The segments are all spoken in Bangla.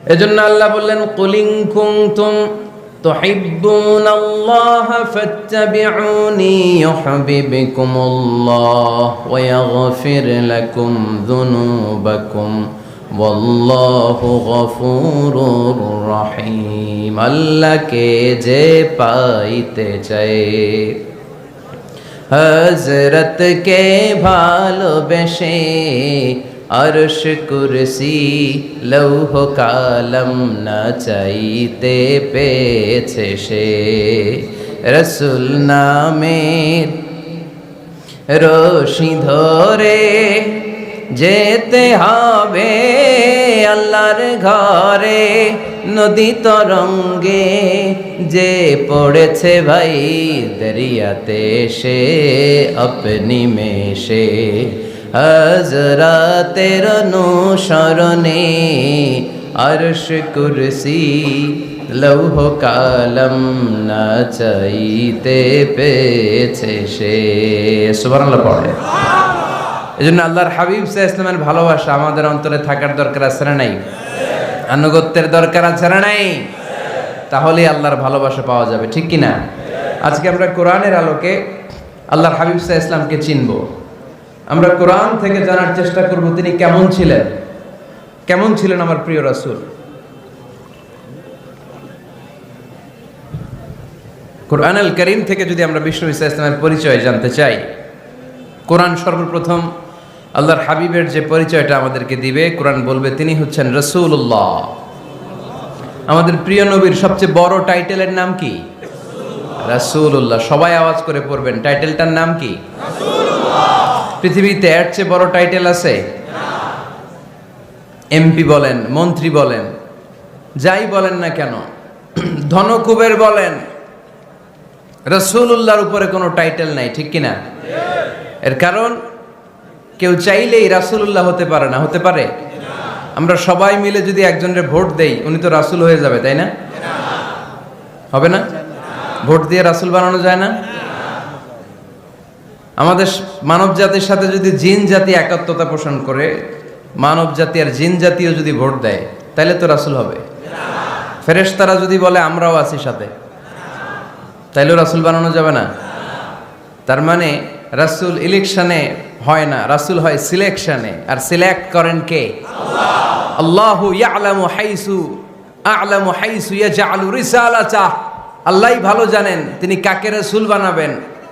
এজন্য আল্লাহ বললেন কুলিং কুনতুম تحبون الله فاتبعوني يحببكم الله ويغفر لكم ذنوبكم والله غفور رحيم আল্লাহকে যে পাইতে চায় হজরতকে ভালোবেসে আরশ কুরসি লৌহ কালম না চাইতে পেয়েছে সে। রসুল নামের রশি ধরে যেতে হবে আল্লাহর ঘরে। নদী তরঙ্গে যে পড়েছে ভাই, দরিয়াতে সে আপনি মেশে। হজরাতের অনুসরণে আরশ কুরসি লৌহ কালম না চাইতে পেয়েছে সে। সুবহানাল্লাহ পড়ে। এই জন্য আল্লাহর হাবিব সাহা ইসলামের ভালোবাসা আমাদের অন্তরে থাকার দরকার আছে না নাই? আনুগত্যের দরকার আছে না নাই? তাহলেই আল্লাহর ভালোবাসা পাওয়া যাবে, ঠিক কি না আজকে আমরা কোরআনের আলোকে আল্লাহর হাবিব সাহা ইসলামকে চিনব। আমরা কোরআন থেকে জানার চেষ্টা করব তিনি কেমন ছিলেন? কেমন ছিলেন আমার প্রিয় রাসূল? কোরআন আল করিম থেকে যদি আমরা বিষ্ণু ইসা ইসলামের পরিচয় জানতে চাই, কোরআন সর্বপ্রথম আল্লাহর হাবিবের যে পরিচয়টা আমাদেরকে দিবে, কোরআন বলবে তিনি হচ্ছেন রসুল্লাহ আমাদের প্রিয় নবীর সবচেয়ে বড় টাইটেলের নাম কি? রাসূলুল্লাহ। সবাই আওয়াজ করে পড়বেন। টাইটেলটার নাম কি? পৃথিবীতে এর চেয়ে বড় টাইটেল আছে? এমপি বলেন, মন্ত্রী বলেন, যাই বলেন না কেন, ধনকুবের বলেন রসুল্লাহর উপরে কোনো টাইটেল নাই, ঠিক কিনা? এর কারণ, কেউ চাইলেই রাসুল্লাহ হতে পারে না, হতে পারে? আমরা সবাই মিলে যদি একজনের ভোট দেই, উনি তো রাসুল হয়ে যাবে, তাই না? হবে না? ভোট দিয়ে রাসুল বানানো যায় না? আমাদের মানব জাতির সাথে যদি জিন জাতি একাত্মতা পোষণ করে মানব জাতি আর জিন জাতিও যদি ভোট দেয়, তাহলে তো রাসুল হবে। ফেরেশতারা যদি বলে, আমরাও আছি সাথে তাইলেও রাসুল বানানো যাবে না। তার মানে রাসুল ইলেকশনে হয় না, রাসুল হয় সিলেকশনে। আর সিলেক্ট করেন কে? আল্লাহু ইয়ালামু হাইসু, আ'লামু হাইসু ইয়াজআলু রিসালাতা আল্লাহই ভালো জানেন তিনি কাকে রাসূল বানাবেন।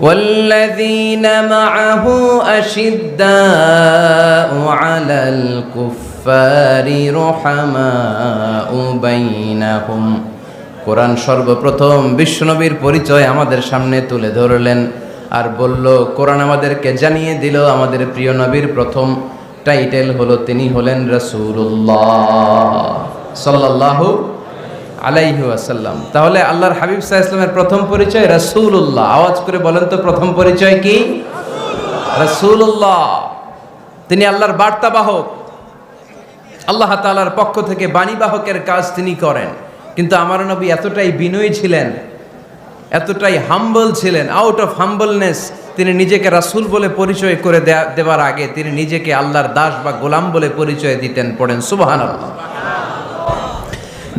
والذين معه أشداء على الكفار رحماء بينهم কোরআন সর্বপ্রথম বিশ্বনবীর পরিচয় আমাদের সামনে তুলে ধরলেন আর বলল কোরআন আমাদেরকে জানিয়ে দিল আমাদের প্রিয় নবীর প্রথম টাইটেল হলো তিনি হলেন রসুল্লাহ সাল্লাল্লাহু আলাইহি আসাল্লাম তাহলে আল্লাহর হাবিব সাহা ইসলামের প্রথম পরিচয় রসুল্লাহ আওয়াজ করে বলেন তো, প্রথম পরিচয় কি? রসুল্লাহ তিনি আল্লাহর বার্তাবাহক। আল্লাহ তাআলার পক্ষ থেকে বাণীবাহকের কাজ তিনি করেন। কিন্তু আমার নবী এতটাই বিনয়ী ছিলেন, এতটাই হাম্বল ছিলেন আউট অফ হাম্বলনেস তিনি নিজেকে রাসূল বলে পরিচয় করে দেওয়ার আগে তিনি নিজেকে আল্লাহর দাস বা গোলাম বলে পরিচয় দিতেন, পড়েন সুবাহান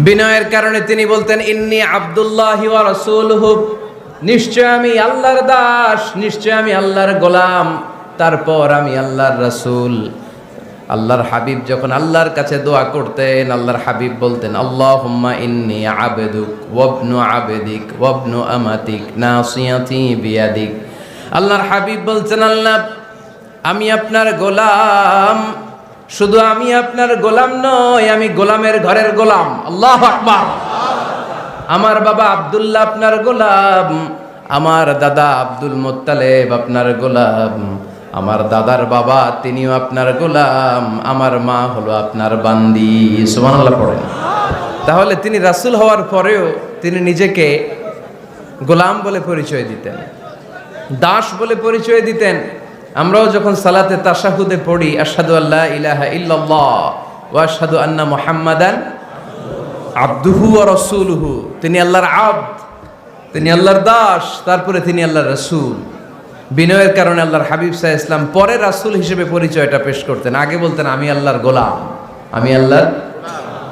বিনয়ের কারণে তিনি বলতেন, ইন্নি আব্দুল্লাহি রাসূলুহু। নিশ্চয় আমি আল্লাহর দাস, নিশ্চয় আমি আল্লাহর গোলাম। তারপর আমি আল্লাহর রাসূল। আল্লাহর হাবিব যখন আল্লাহর কাছে দোয়া করতেন, আল্লাহর হাবিব বলতেন, আল্লাহুম্মা ইন্নি আবেদুক ওয়াবনু আবেদিক ওয়াবনু আমাতিক নাসিয়াতি বিয়াদিক। আল্লাহর হাবিব বলছেন, আল্লাহ, আমি আপনার গোলাম। শুধু আমি আপনার গোলাম নই আমি গোলামের ঘরের গোলাম। আল্লাহ আমার বাবা আব্দুল্লাহ আপনার গোলাম, আমার দাদা আব্দুল মোত্তালেব আপনার গোলাম, আমার দাদার বাবা তিনিও আপনার গোলাম, আমার মা হলো আপনার বান্দি। সুবহানাল্লাহ পড়েন। তাহলে তিনি রাসুল হওয়ার পরেও তিনি নিজেকে গোলাম বলে পরিচয় দিতেন, দাস বলে পরিচয় দিতেন। আমরাও যখন সালাতে তাসাহুদে পড়ি আসাদু আল্লাহ ইলাহা ইল্লাল্লাহ ওয়া আশহাদু আন্না মুহাম্মাদান আব্দুহু ওয়া রাসূলুহু। তিনি আল্লাহর আব্দ, তিনি আল্লাহর দাস, তারপরে তিনি আল্লাহর রাসূল। বিনয়ের কারণে আল্লাহর হাবিব সাহ ইসলাম পরে রাসূল হিসেবে পরিচয়টা পেশ করতেন। আগে বলতেন, আমি আল্লাহর গোলাম, আমি আল্লাহর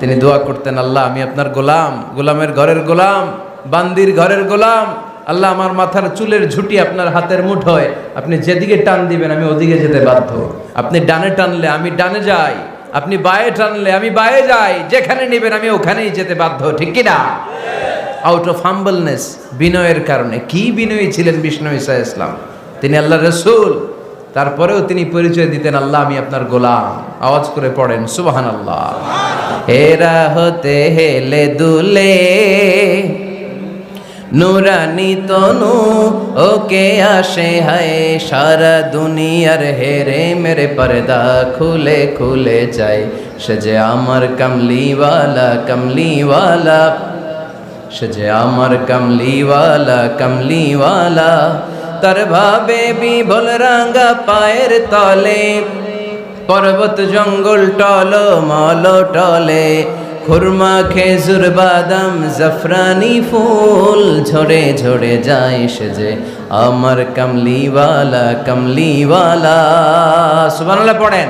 তিনি দোয়া করতেন, আল্লাহ, আমি আপনার গোলাম, গোলামের ঘরের গোলাম, বান্দির ঘরের গোলাম আল্লাহ আমার মাথার চুলের ঝুটি আপনার হাতের মুঠোয় আপনি যেদিকে টান দিবেন, আমি ওদিকে যেতে বাধ্য। আপনি ডানে টানলে আমি ডানে যাই। আপনি বায়ে টানলে আমি বায়ে যাই। যেখানে নেবেন, আমি ওখানেই যেতে বাধ্য। ঠিক কিনা? আউট অফ হাম্বলনেস বিনয়ের কারণে। কি বিনয়ী ছিলেন বিষ্ণু ইসা ইসলাম? তিনি আল্লাহ রসুল। তারপরেও তিনি পরিচয় দিতেন, আল্লাহ, আমি আপনার গোলাম। আওয়াজ করে পড়েন সুবাহান আল্লাহ হেরা হতে হেলে দুলে নুরানি তনু, ওকে আসে হায়, সারা দুনিয়ার হেরে মেরে পর্দা খুলে খুলে যায়। সে যে আমার কমলিওয়ালা কমলিওয়ালা, সে যে আমার কমলিওয়ালা কমলিওয়ালা, তার ভাবে বিভল রাঙ্গা পায়ের তলে, পর্বত জঙ্গল টল মল টলে খুরমা খেজুর, বাদাম, জাফরানি ফুল, ঝরে ঝরে যায় সে যে আমার কমলিওয়ালা কমলিওয়ালা। সুবহানাল্লাহ পড়েন।